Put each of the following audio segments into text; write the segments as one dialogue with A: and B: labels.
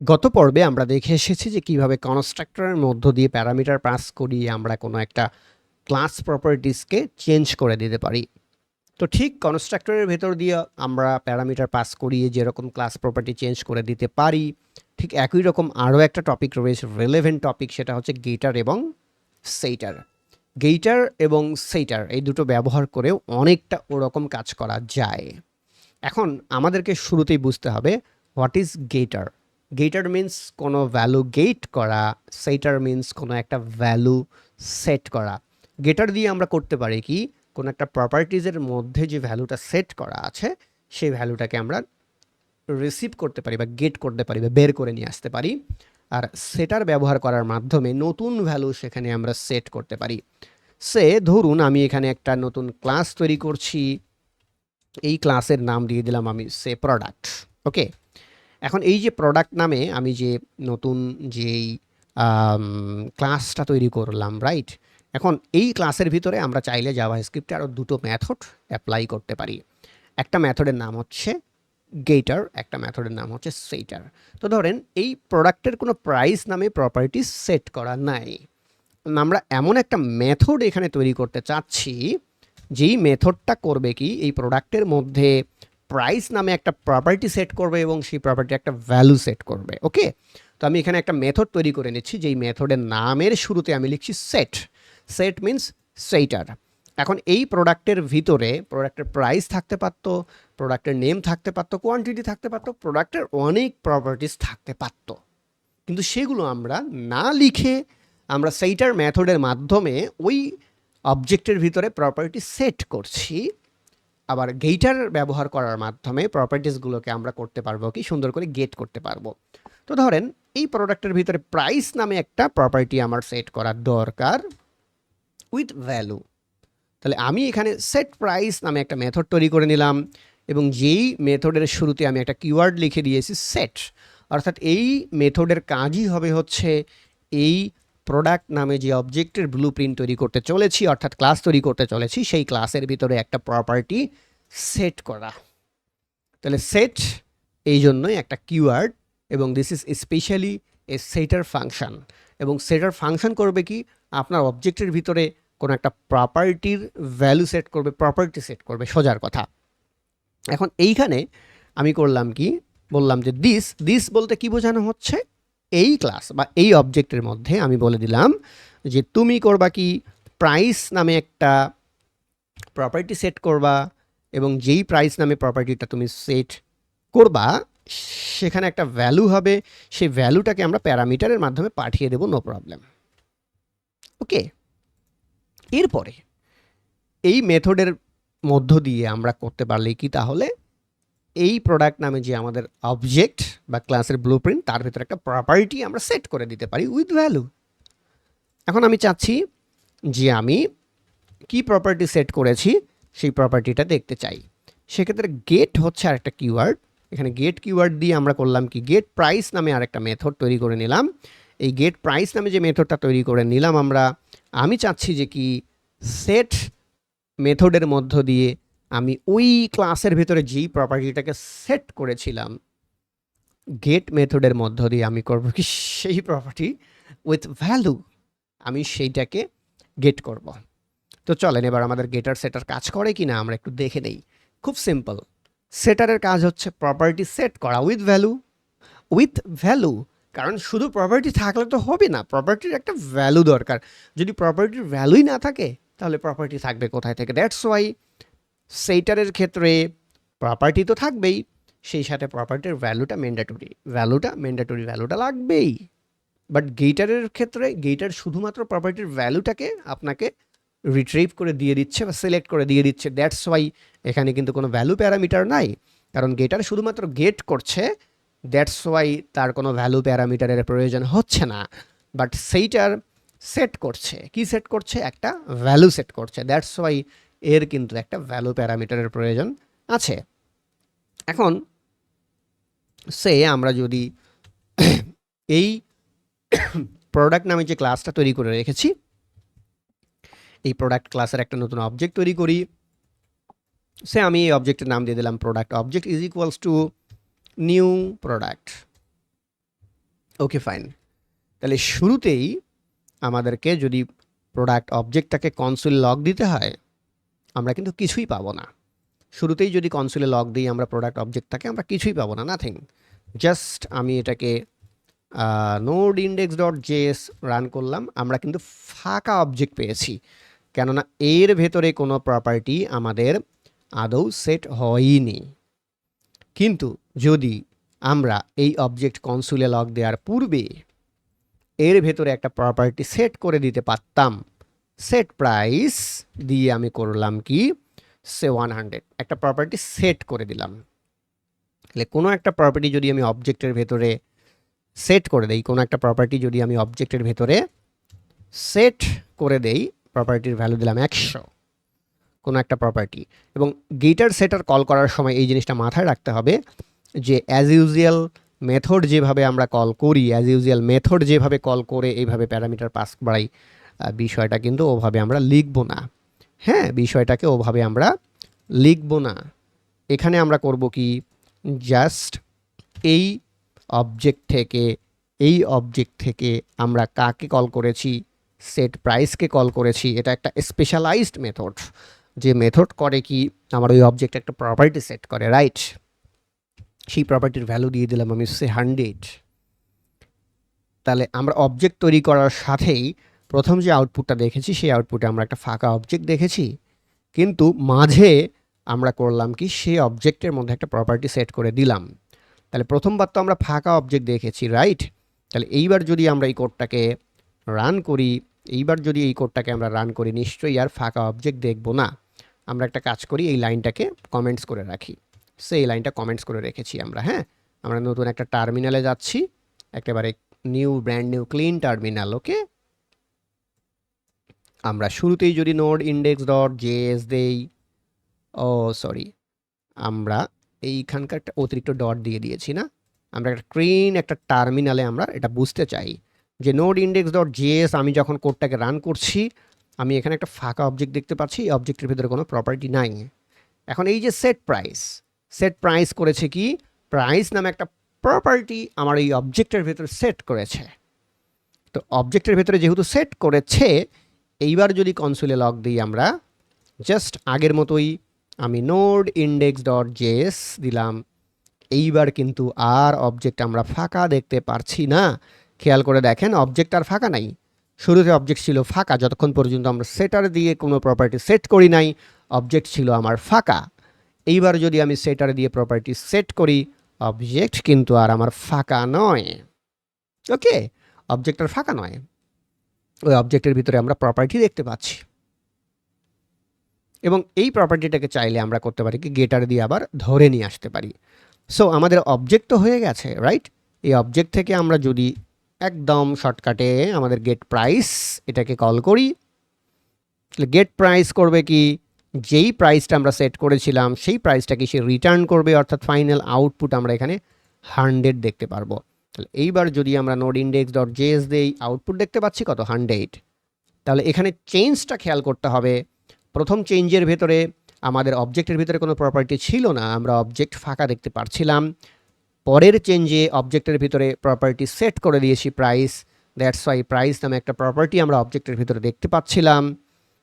A: গত পর্বে আমরা দেখে এসেছি যে কীভাবে কনস্ট্রাক্টরের মধ্য দিয়ে প্যারামিটার পাস করিয়ে আমরা কোনো একটা ক্লাস প্রপার্টিসকে চেঞ্জ করে দিতে পারি। তো ঠিক কনস্ট্রাক্টরের ভেতর দিয়ে আমরা প্যারামিটার পাস করিয়ে যেরকম ক্লাস প্রপার্টি চেঞ্জ করে দিতে পারি, ঠিক একই রকম আরও একটা টপিক রয়েছে রিলেভেন্ট টপিক সেটা হচ্ছে গেটার এবং সেইটার গেইটার এবং সেইটার এই দুটো ব্যবহার করেও অনেকটা ওরকম কাজ করা যায়। এখন আমাদেরকে শুরুতেই বুঝতে হবে what is getter getter means কোনো ভ্যালু গেট করা সেটার মিন্স কোনো একটা ভ্যালু সেট করা। গেটার দিয়ে আমরা করতে পারি কি, কোনো একটা প্রপার্টিজের মধ্যে যে ভ্যালুটা সেট করা আছে, সেই ভ্যালুটাকে আমরা রিসিভ করতে পারি বা গেট করতে পারি বা বের করে নিয়ে আসতে পারি। আর সেটার ব্যবহার করার মাধ্যমে নতুন ভ্যালু সেখানে আমরা সেট করতে পারি। সে, ধরুন আমি এখানে একটা নতুন ক্লাস তৈরি করছি, এই ক্লাসের নাম দিয়ে দিলাম আমি সে প্রোডাক্ট ওকে এখন এই যে প্রোডাক্ট নামে আমি যে নতুন যেই ক্লাসটা তৈরি করলাম রাইট এখন এই ক্লাসের ভিতরে আমরা চাইলে জাভা স্ক্রিপ্টে আরও দুটো ম্যাথড অ্যাপ্লাই করতে পারি। একটা ম্যাথডের নাম হচ্ছে গেটার একটা ম্যাথডের নাম হচ্ছে সেইটার তো ধরেন এই প্রোডাক্টের কোনো প্রাইস নামে প্রপার্টি সেট করা নাই। আমরা এমন একটা মেথড এখানে তৈরি করতে চাচ্ছি, যেই মেথডটা করবে কি? এই প্রোডাক্টের মধ্যে প্রাইস নামে একটা প্রপার্টি সেট করবে এবং সেই প্রপার্টি একটা ভ্যালু সেট করবে ওকে তো আমি এখানে একটা মেথড তৈরি করে নিচ্ছি, যেই মেথডের নামের শুরুতে আমি লিখছি সেট সেট মিন্স সেইটার এখন এই প্রোডাক্টের ভিতরে প্রোডাক্টের প্রাইস থাকতে পারতো প্রোডাক্টের নেম থাকতে পারতো কোয়ান্টিটি থাকতে পারতো প্রোডাক্টের অনেক প্রপার্টিস থাকতে পারতো। কিন্তু সেগুলো আমরা না লিখে আমরা সেইটার মেথডের মাধ্যমে ওই অবজেক্টের ভিতরে প্রপার্টি সেট করছি আবার গেইটার ব্যবহার করার মাধ্যমে প্রপার্টিসগুলোকে আমরা করতে পারব কি? সুন্দর করে গেট করতে পারব। তো ধরেন, এই প্রোডাক্টের ভিতরে প্রাইস নামে একটা প্রপার্টি আমার সেট করার দরকার উইথ ভ্যালু তাহলে আমি এখানে সেট প্রাইস নামে একটা মেথড তৈরি করে নিলাম এবং যেই মেথডের শুরুতে আমি একটা কিওয়ার্ড লিখে দিয়েছি সেট অর্থাৎ এই মেথডের কাজই হবে হচ্ছে এই প্রোডাক্ট নামে যে অবজেক্টের ব্লু প্রিন্ট তৈরি করতে চলেছি, অর্থাৎ ক্লাস তৈরি করতে চলেছি, সেই ক্লাসের ভিতরে একটা প্রপার্টি সেট করা। তাহলে সেট এই জন্যই একটা কিওয়ার্ড এবং দিস ইজ স্পেশালি এ সেটার ফাংশন এবং সেটার ফাংশন করবে কি? আপনার অবজেক্টের ভিতরে কোনো একটা প্রপার্টির ভ্যালু সেট করবে প্রপার্টি সেট করবে, সোজার কথা। এখন এইখানে আমি করলাম কি? বললাম যে দিস দিস বলতে কি বোঝানো হচ্ছে? এই ক্লাস বা এই অবজেক্টের মধ্যে আমি বলে দিলাম যে তুমি করবা কি প্রাইস নামে একটা প্রপার্টি সেট করবা এবং যেই প্রাইস নামে প্রপার্টিটা তুমি সেট করবা, সেখানে একটা ভ্যালু হবে, সেই ভ্যালুটাকে আমরা প্যারামিটারের মাধ্যমে পাঠিয়ে দেবো নো প্রবলেম ওকে এরপরে এই মেথডের মধ্য দিয়ে আমরা করতে পারলে কি তাহলে? এই প্রোডাক্ট নামে যে আমাদের অবজেক্ট বা ক্লাসের ব্লু প্রিন্ট তার ভিতরে একটা প্রপার্টি আমরা সেট করে দিতে পারি উইথ ভ্যালু এখন আমি চাচ্ছি যে আমি কি প্রপার্টি সেট করেছি, সেই প্রপার্টিটা দেখতে চাই। সেক্ষেত্রে গেট হচ্ছে আরেকটা কিওয়ার্ড এখানে গেট কিওয়ার্ড দিয়ে আমরা করলাম কি? গেট প্রাইস নামে আরেকটা মেথড তৈরি করে নিলাম। এই গেট প্রাইস নামে যে মেথডটা তৈরি করে নিলাম আমরা, আমি চাচ্ছি যে কি সেট মেথডের মধ্য দিয়ে আমি ওই ক্লাসের ভেতরে যেই প্রপার্টিটাকে সেট করেছিলাম গেট মেথডের মধ্য দিয়ে আমি করব কি সেই প্রপার্টি উইথ ভ্যালু আমি সেইটাকে গেট করব। তো চলেন এবার আমাদের গেটার সেটার কাজ করে কি না আমরা একটু দেখে নেই। খুব সিম্পল সেটারের কাজ হচ্ছে প্রপার্টি সেট করা উইথ ভ্যালু উইথ ভ্যালু কারণ শুধু প্রপার্টি থাকলে তো হবে না প্রপার্টির একটা ভ্যালু দরকার। যদি প্রপার্টির ভ্যালুই না থাকে, তাহলে প্রপার্টি থাকবে কোথায় থেকে? দ্যাটস ওয়াই সেইটারের ক্ষেত্রে প্রপার্টি তো থাকবেই, সেই সাথে প্রপার্টির ভ্যালুটা ম্যান্ডেটরি ভ্যালুটা ম্যান্ডেটরি ভ্যালুটা লাগবেই। বাট গেইটারের ক্ষেত্রে গেইটার শুধুমাত্র প্রপার্টির ভ্যালুটাকে আপনাকে রিট্রিভ করে দিয়ে দিচ্ছে বা সিলেক্ট করে দিয়ে দিচ্ছে। দ্যাটস ওয়াই এখানে কিন্তু কোনো ভ্যালু প্যারামিটার নাই। কারণ গেটার শুধুমাত্র গেট করছে দ্যাটস ওয়াই তার কোনো ভ্যালু প্যারামিটারের প্রয়োজন হচ্ছে না। বাট সেইটার সেট করছে। কি সেট করছে? একটা ভ্যালু সেট করছে। দ্যাটস ওয়াই এর কিন্তু একটা ভ্যালু প্যারামিটারের প্রয়োজন আছে। এখন সে আমরা যদি এই প্রোডাক্ট নামে যে ক্লাসটা তৈরি করে রেখেছি, এই প্রোডাক্ট ক্লাসের একটা নতুন অবজেক্ট তৈরি করি। সে আমি এই অবজেক্টের নাম দিয়ে দিলাম product object is equals to new product okay fine তাহলে শুরুতেই আমাদেরকে যদি প্রোডাক্ট অবজেক্টটাকে কনসোলে লক দিতে হয় আমরা কিন্তু কিছুই পাবো না। শুরুতেই যদি কনসোলে লক দিই আমরা প্রোডাক্ট অবজেক্টটাকে আমরা কিছুই পাবো না নাথিং জাস্ট আমি এটাকে node index dot JS run করলাম, আমরা কিন্তু ফাঁকা অবজেক্ট পেয়েছি। কেননা এর ভেতরে কোনো প্রপার্টি আমাদের আদৌ সেট হয়নি। কিন্তু যদি আমরা এই অবজেক্ট কনসুলে লক দেওয়ার পূর্বে এর ভেতরে একটা প্রপার্টি সেট করে দিতে পারতাম সেট প্রাইস দিয়ে আমি করলাম কি? সে ওয়ান হান্ড্রেড একটা প্রপার্টি সেট করে দিলাম। তাহলে কোনো একটা প্রপার্টি যদি আমি অবজেক্টের ভেতরে সেট করে দেই, কোনো একটা প্রপার্টি যদি আমি অবজেক্টের ভেতরে সেট করে দেই প্রপার্টির ভ্যালু দিলাম একশো। কোনো একটা প্রপার্টি এবং গেটার সেটার কল করার সময় এই জিনিসটা মাথায় রাখতে হবে যে অ্যাজ ইউজুয়াল মেথড যেভাবে আমরা কল করি অ্যাজ ইউজুয়াল মেথড যেভাবে কল করে, এইভাবে প্যারামিটার পাস বাড়াই বিষয়টা কিন্তু ওভাবে আমরা লিখব না। হ্যাঁ বিষয়টাকে ওভাবে আমরা লিখব না। এখানে আমরা করব কি? জাস্ট এই অবজেক্ট থেকে, এই অবজেক্ট থেকে আমরা কাকে কল করেছি? সেট প্রাইসকে কল করেছি। এটা একটা স্পেশালাইজড মেথড যে মেথড করে কি? আমার ওই অবজেক্ট একটা প্রপার্টি সেট করে রাইট সেই প্রপার্টির ভ্যালু দিয়ে দিলাম আমি সে হান্ড্রেড তাহলে আমরা অবজেক্ট তৈরি করার সাথেই প্রথম যে আউটপুটটা দেখেছি, সেই আউটপুটে আমরা একটা ফাঁকা অবজেক্ট দেখেছি। কিন্তু মাঝে আমরা করলাম কি, সেই অবজেক্টের মধ্যে একটা প্রপার্টি সেট করে দিলাম। তাহলে প্রথমবার তো আমরা ফাঁকা অবজেক্ট দেখেছি রাইট তাহলে এইবার যদি আমরা এই কোডটাকে রান করি, এইবার যদি এই কোডটাকে আমরা রান করি, নিশ্চয়ই আর ফাঁকা অবজেক্ট দেখব না। আমরা একটা কাজ করি, এই লাইনটাকে কমেন্টস করে রাখি। সেই লাইনটা কমেন্টস করে রেখেছি আমরা হ্যাঁ? আমরা নতুন একটা টার্মিনালে যাচ্ছি, একেবারে new brand new clean terminal okay আমরা শুরুতেই যদি নোড ইন্ডেক্স ডট জেএস দেই, ও সরি আমরা এইখানকার একটা অতিরিক্ত ডট দিয়ে দিয়েছি না? আমরা একটা ক্লিন একটা টার্মিনালে আমরা এটা বুঝতে চাই যে নোড ইন্ডেক্স ডট জেএস আমি যখন কোডটাকে রান করছি, আমি এখানে একটা ফাঁকা অবজেক্ট দেখতে পাচ্ছি, এই অবজেক্টের ভিতরে কোনো প্রপার্টি নাই। এখন এই যে সেট প্রাইস সেট প্রাইস করেছে কি? প্রাইস নামে একটা প্রপার্টি আমার এই অবজেক্টের ভেতরে সেট করেছে। তো অবজেক্টের ভেতরে যেহেতু সেট করেছে এইবার যদি কনসোলে লগ দিই আমরা জাস্ট আগের মতোই আমি নোড ইন্ডেক্স ডট জেএস দিলাম। এইবার কিন্তু আর অবজেক্ট আমরা ফাঁকা দেখতে পারছি না। খেয়াল করে দেখেন অবজেক্ট আর ফাঁকা নাই। শুরুতে অবজেক্ট ছিল ফাঁকা, যতক্ষণ পর্যন্ত আমরা সেটার দিয়ে কোনো প্রপার্টি সেট করি নাই অবজেক্ট ছিল আমার ফাঁকা। এইবার যদি আমি সেটার দিয়ে প্রপার্টি সেট করি অবজেক্ট কিন্তু আর আমার ফাঁকা নয়। ওকে অবজেক্ট আর ফাঁকা নয়। ওই অবজেক্টের ভিতরে আমরা প্রপার্টি দেখতে পাচ্ছি। এবং এই প্রপার্টিটাকে চাইলে আমরা করতে পারি কি গেটার দিয়ে আবার ধরে নিয়ে আসতে পারি। সো আমাদের অবজেক্ট তো হয়ে গেছে রাইট এই অবজেক্ট থেকে আমরা যদি একদম শর্টকাটে আমাদের গেট প্রাইস এটাকে কল করি গেট প্রাইস করবে কি, যেই প্রাইসটা আমরা সেট করেছিলাম, সেই প্রাইসটাকে সে রিটার্ন করবে, অর্থাৎ ফাইনাল আউটপুট আমরা এখানে হান্ড্রেড দেখতে পারব। তাহলে এইবার যদি আমরা নোড ইন্ডেক্স ডট জেএস দেই আউটপুট দেখতে পাচ্ছি কত? হান্ড্রেড তাহলে এখানে চেঞ্জটা খেয়াল করতে হবে। প্রথম চেঞ্জের ভেতরে আমাদের অবজেক্টের ভিতরে কোনো প্রপার্টি ছিল না, আমরা অবজেক্ট ফাঁকা দেখতে পারছিলাম। পরের চেঞ্জে অবজেক্টের ভিতরে প্রপার্টি সেট করে দিয়েছি প্রাইস দ্যাটস ওয়াই প্রাইস নামে একটা প্রপার্টি আমরা অবজেক্টের ভিতরে দেখতে পাচ্ছিলাম।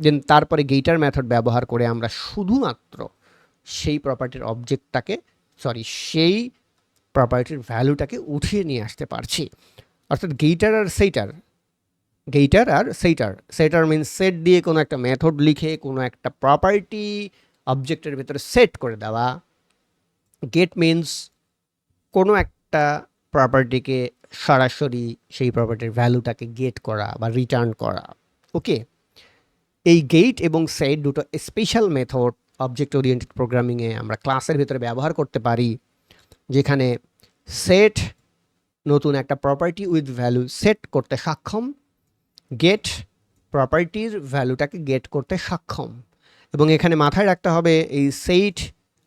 A: দেন তারপরে গেইটার মেথড ব্যবহার করে আমরা শুধুমাত্র সেই প্রপার্টির অবজেক্টটাকে সরি সেই প্রপার্টির ভ্যালুটাকে উঠিয়ে নিয়ে আসতে পারছি। অর্থাৎ গেইটার আর সেইটার গেইটার আর সেইটার সেইটার মিনস সেট দিয়ে কোনো একটা মেথড লিখে, কোনো একটা প্রপার্টি অবজেক্টের ভেতরে সেট করে দেওয়া। গেট মিনস কোনো একটা প্রপার্টিকে সরাসরি সেই প্রপার্টির ভ্যালুটাকে গেট করা বা রিটার্ন করা। ওকে এই গেট এবং সেট দুটো স্পেশাল মেথড অবজেক্ট ওরিয়েন্টেড প্রোগ্রামিংয়ে আমরা ক্লাসের ভিতরে ব্যবহার করতে পারি। যেখানে সেট নতুন একটা প্রপার্টি উইথ ভ্যালু সেট করতে সক্ষম গেট প্রপার্টির ভ্যালুটাকে গেট করতে সক্ষম। এবং এখানে মাথায় রাখতে হবে এই সেইট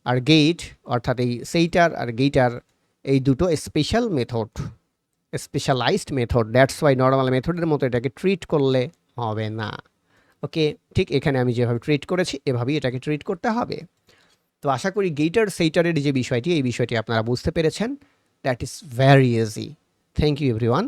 A: আর গেট অর্থাৎ এই সেইটার আর গেইটার এই দুটো special method specialized method that's why normal মেথডের মতো এটাকে ট্রিট করলে হবে না। ওকে ঠিক এখানে আমি যেভাবে ট্রিট করেছি, এভাবেই এটাকে ট্রিট করতে হবে। তো আশা করি গেইটার সেইটারের যে বিষয়টি, এই বিষয়টি আপনারা বুঝতে পেরেছেন। That is very easy thank you everyone